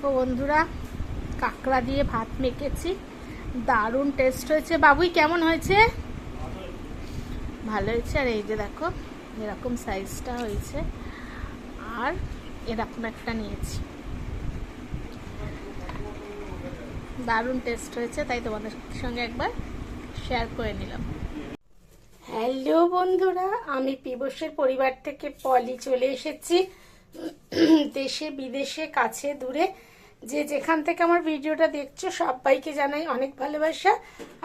দেখো বন্ধুরা, কাঁকড়া দিয়ে ভাত মেখেছি। দারুণ টেস্ট হয়েছে। বাবুই, কেমন হয়েছে? ভালো হয়েছে। আর এই যে দেখো, এরকম সাইজটা হয়েছে। আর এরকম একটা নিয়েছি। দারুণ টেস্ট হয়েছে, তাই তোমাদের সঙ্গে একবার শেয়ার করে নিলাম। হ্যালো বন্ধুরা, আমি পিবসের পরিবার থেকে পলি চলে এসেছি। দেশে, বিদেশে, কাছে, দূরে, যে যেখান থেকে আমার ভিডিওটা দেখছ, সবাইকে জানাই অনেক ভালোবাসা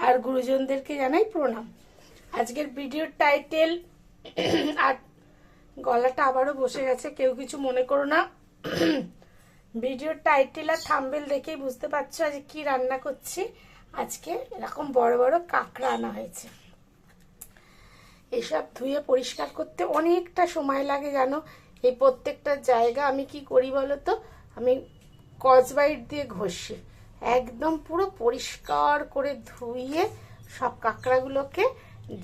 আর গুরুজনদেরকে জানাই প্রণাম। আজকের ভিডিওর টাইটেল, আর গলাটা আবারও বসে গেছে, কেউ কিছু মনে করো না। ভিডিওর টাইটেল আর থাম্বেল দেখেই বুঝতে পারছ আজ কি রান্না করছি। আজকে এরকম বড় বড় কাঁকড়া আনা হয়েছে। এসব ধুয়ে পরিষ্কার করতে অনেকটা সময় লাগে, জানো? এই প্রত্যেকটা জায়গা আমি কি করি বলো তো আমি কসবাইট দিয়ে ঘষি। একদম পুরো পরিষ্কার করে ধুইয়ে সব কাঁকড়াগুলোকে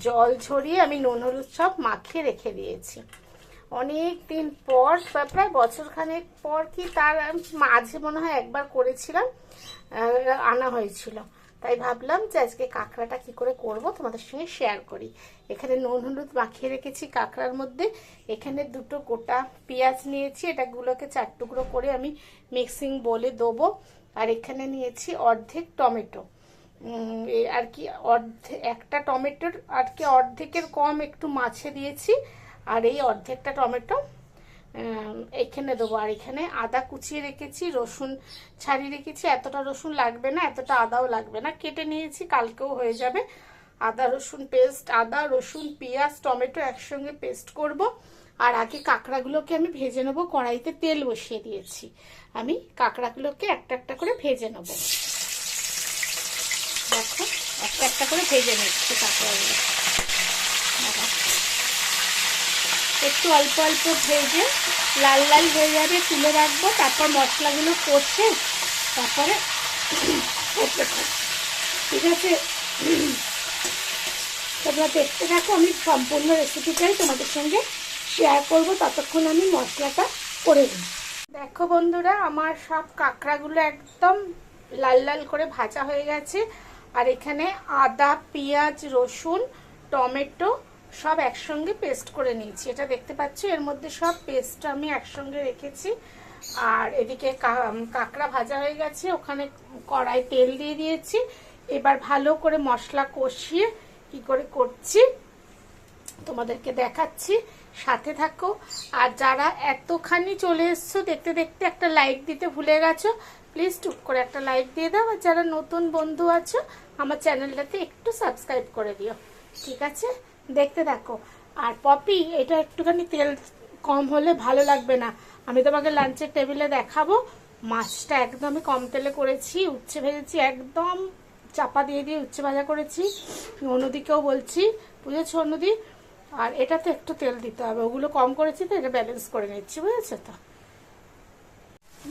জল ঝরিয়ে আমি নুন হলুদ সব মাখিয়ে রেখে দিয়েছি। অনেক দিন পর, প্রায় বছরখানেক পর কি তার মাঝে মনে হয় একবার করেছিলাম আনা হয়েছিল। তাই ভাবলাম যে আজকে কাঁকড়াটা কি করে করব তোমাদের সঙ্গে শেয়ার করি। এখানে নুন, হলুদ মাখিয়ে রেখেছি কাঁকড়ার মধ্যে। এখানে দুটো গোটা পেঁয়াজ নিয়েছি, এটাগুলোকে চার টুকরো করে আমি মিক্সিং বলে দেবো। আর এখানে নিয়েছি অর্ধেক টমেটো। আর কি অর্ধেক একটা টমেটোর আর কি অর্ধেকের কম একটু মাছে দিয়েছি। আর এই অর্ধেকটা টমেটো এখানে দেবো। আর এখানে আদা কুচিয়ে রেখেছি, রসুন ছাড়িয়ে রেখেছি। এতটা রসুন লাগবে না, এতটা আদাও লাগবে না। কেটে নিয়েছি, কালকেও হয়ে যাবে। আদা, রসুন পেস্ট, আদা, রসুন, পেঁয়াজ, টমেটো একসঙ্গে পেস্ট করব। আর আগে কাঁকড়াগুলোকে আমি ভেজে নেব। কড়াইতে তেল বসিয়ে দিয়েছি। আমি কাঁকড়াগুলোকে একটা একটা করে ভেজে নেব। দেখো, একটা একটা করে ভেজে নিচ্ছি কাঁকড়াগুলো। একটু অল্প অল্প ভেজে লাল লাল হয়ে যাবে, তুলে রাখব, তারপর মশলাগুলো কষে তারপরে ঠিক আছে? তোমরা দেখতে থাকো, আমি সম্পূর্ণ রেসিপিটাই তোমাদের সঙ্গে শেয়ার করব, ততক্ষণ আমি মশলাটা করে নিই দেখো বন্ধুরা, আমার সব কাঁকড়াগুলো একদম লাল লাল করে ভাজা হয়ে গেছে। আর এখানে আদা, পেঁয়াজ, রসুন, টমেটো সব একসঙ্গে পেস্ট করে নিয়েছি। এটা দেখতে পাচ্ছ, এর মধ্যে সব পেস্ট আমি একসঙ্গে রেখেছি। আর এদিকে কাঁকড়া ভাজা হয়ে গেছে, ওখানে কড়াই তেল দিয়ে দিয়েছি। এবার ভালো করে মশলা কষিয়ে কি করে করছি, তোমাদেরকে দেখাচ্ছি। সাথে থাকো। আর যারা এতখানি চলে এসছো, দেখতে দেখতে একটা লাইক দিতে ভুলে গেছো প্লিজ টুক করে একটা লাইক দিয়ে দাও। আর যারা নতুন বন্ধু আছো, আমার চ্যানেলটাতে একটু সাবস্ক্রাইব করে দিও। ঠিক আছে? দেখতে থাকো আর পপি, এটা একটুখানি তেল কম হলে ভালো লাগবে না। আমি তোমাকে লাঞ্চের টেবিলে দেখাবো। মাছটা একদমই কম তেলে করেছি, উচ্ছে ভেজেছি, একদম চাপা দিয়ে দিয়ে উচ্ছে ভাজা করেছি। অনুদিকেও বলছি, বুঝেছ অনুদি আর এটাতে একটু তেল দিতে হবে। ওগুলো কম করেছি তো, এটা ব্যালেন্স করে নিচ্ছি, বুঝেছ তো?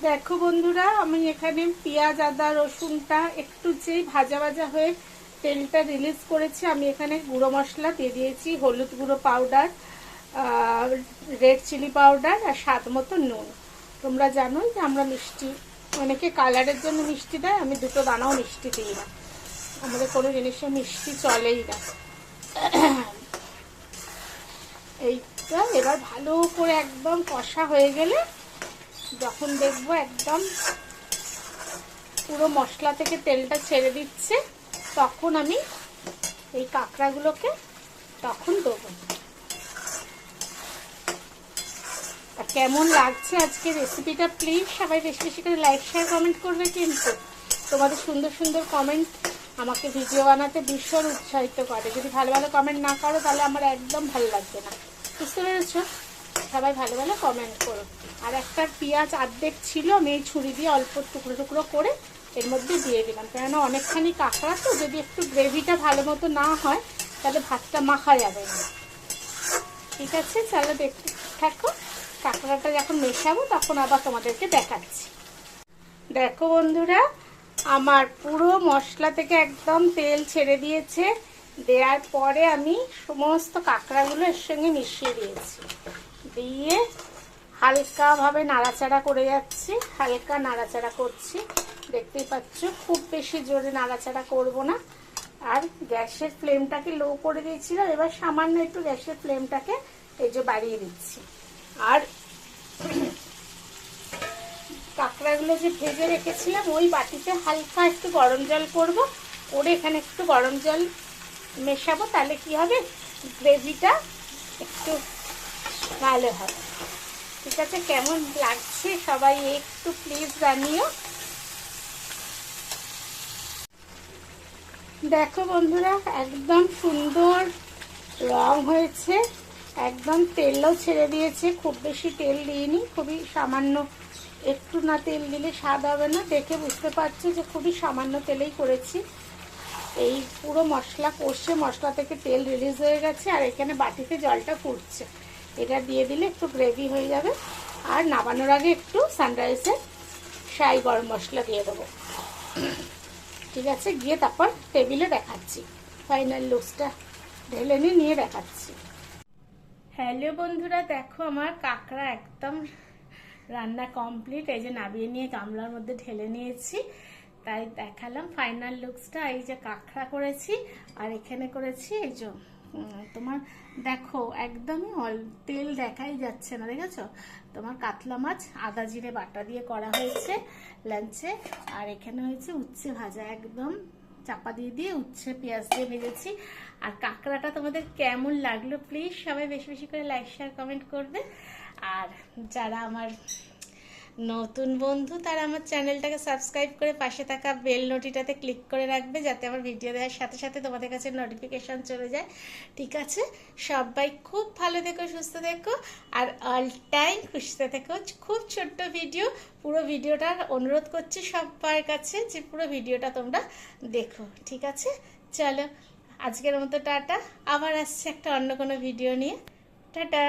দেখো বন্ধুরা, আমি এখানে পেঁয়াজ, আদা, রসুনটা একটু যেই ভাজা ভাজা হয়ে তেলটা রিলিজ করেছি, আমি এখানে গুঁড়ো মশলা দিয়ে দিয়েছি, হলুদ গুঁড়ো পাউডার রেড চিলি পাউডার আর স্বাদ মতো নুন। তোমরা জানো যে আমরা মিষ্টি, অনেকে কালারের জন্য মিষ্টি দেয়, আমি দুটো দানাও মিষ্টি দিই না। আমাদের কোনো জিনিসে মিষ্টি চলেই না। এইটা এবার ভালো করে একদম কষা হয়ে গেলে যখন দেখব একদম পুরো মশলা থেকে তেলটা ছেড়ে দিচ্ছে তখন আমি এই কাঁকড়াগুলোকে তখন দেবো। আর কেমন লাগছে আজকে রেসিপিটা প্লিজ সবাই বেশি বেশি করে লাইক শেয়ার কমেন্ট করবে কিন্তু। তোমাদের সুন্দর সুন্দর কমেন্ট আমাকে ভিডিও বানাতে ভীষণ উৎসাহিত করে। যদি ভালো ভালো কমেন্ট না করো, তাহলে আমার একদম ভালো লাগবে না। বুঝতে পেরেছ? সবাই ভালো ভালো কমেন্ট করো। আর একটা পেঁয়াজ আর্ধেক ছিল, আমি এই ছুরি দিয়ে অল্প টুকরো টুকরো করে এর মধ্যে দিয়ে দিলাম। কেননা অনেকখানি কাঁকড়া তো, যদি একটু গ্রেভিটা ভালো মতো না হয়, তাহলে ভাতটা মাখা যাবে না। ঠিক আছে, তাহলে দেখতে থাকো কাঁকড়াটা যখন মেশাবো, তখন আবার তোমাদেরকে দেখাচ্ছি। দেখো বন্ধুরা, আমার পুরো মশলা থেকে একদম তেল ছেড়ে দিয়েছে। দেওয়ার পরে আমি সমস্ত কাঁকড়াগুলো এর সঙ্গে মিশিয়ে দিয়েছি। দিয়ে হালকাভাবে নাড়াচাড়া করে যাচ্ছি, হালকা নাড়াচাড়া করছি। দেখতেই পাচ্ছ, খুব বেশি জোরে নাড়াচাড়া করব না। আর গ্যাসের ফ্লেমটাকে লো করে দিয়েছিলাম, এবার সামান্য একটু গ্যাসের ফ্লেমটাকে এই যে বাড়িয়ে দিচ্ছি। আর কাঁকড়াগুলো যে ভেজে রেখেছিলাম, ওই বাটিতে হালকা একটু গরম জল করব, করে এখানে একটু গরম জল মেশাবো, তাহলে কি হবে? গ্রেভিটা একটু ভালো হবে। ঠিক আছে, কেমন লাগছে সবাই একটু প্লিজ জানিও। দেখো বন্ধুরা, একদম সুন্দর রং হয়েছে। একদম তেলও ছেড়ে দিয়েছে, খুব বেশি তেল দিইনি, খুবই সামান্য একটু না তেল দিলে স্বাদ হবে না। দেখে বুঝতে পারছ যে খুবই সামান্য তেলেই করেছি। এই পুরো মশলা কষে মশলা থেকে তেল রিলিজ হয়ে গেছে, আর এখানে বাটিতে জলটা ফুটছে। এটা দিয়ে দিলে একটু গ্রেভি হয়ে যাবে। আর নামানোর আগে একটু সানরাইসের সাই গরম মশলা দিয়ে দেবো। ঠিক আছে, গিয়ে তারপর টেবিলে দেখাচ্ছি। ফাইনাল লুকসটা ঢেলে নিয়ে দেখাচ্ছি। হ্যালো বন্ধুরা, দেখো আমার কাঁকড়া একদম রান্না কমপ্লিট এই যে নাবিয়ে নিয়ে গামলার মধ্যে ঢেলে নিয়েছি। তাই দেখালাম ফাইনাল লুকসটা এই যে কাঁকড়া করেছি, আর এখানে করেছি এই যে তোমার দেখো, একদমই অল, তেল দেখাই যাচ্ছে না, দেখেছ? তোমার কাতলা মাছ, আদা জিরে বাটা দিয়ে করা হয়েছে লাঞ্চে আর এখানে হয়েছে উচ্ছে ভাজা, একদম চাপা দিয়ে দিয়ে উচ্ছে পেঁয়াজ দিয়ে ভেজেছি। আর কাঁকড়াটা তোমাদের কেমন লাগল প্লিজ সবাই বেশি বেশি করে লাইক শেয়ার কমেন্ট করবে। আর যারা আমার নতুন বন্ধু, তারা আমার চ্যানেলটাকে সাবস্ক্রাইব করে পাশে থাকা বেল নোটিটাতে ক্লিক করে রাখবে যাতে আমার ভিডিও দেওয়ার সাথে সাথে তোমাদের কাছে নোটিফিকেশন চলে যায়। ঠিক আছে? সবাই খুব ভালো থেকো, সুস্থ থেকো, আর অল টাইম খুশিতে থেকো। খুব ছোট্ট ভিডিও পুরো ভিডিওটার অনুরোধ করছি সবার কাছে যে পুরো ভিডিওটা তোমরা দেখো। ঠিক আছে? চলো, আজকের মতো টাটা। আবার আসছে একটা অন্য কোনো ভিডিও নিয়ে। টাটা!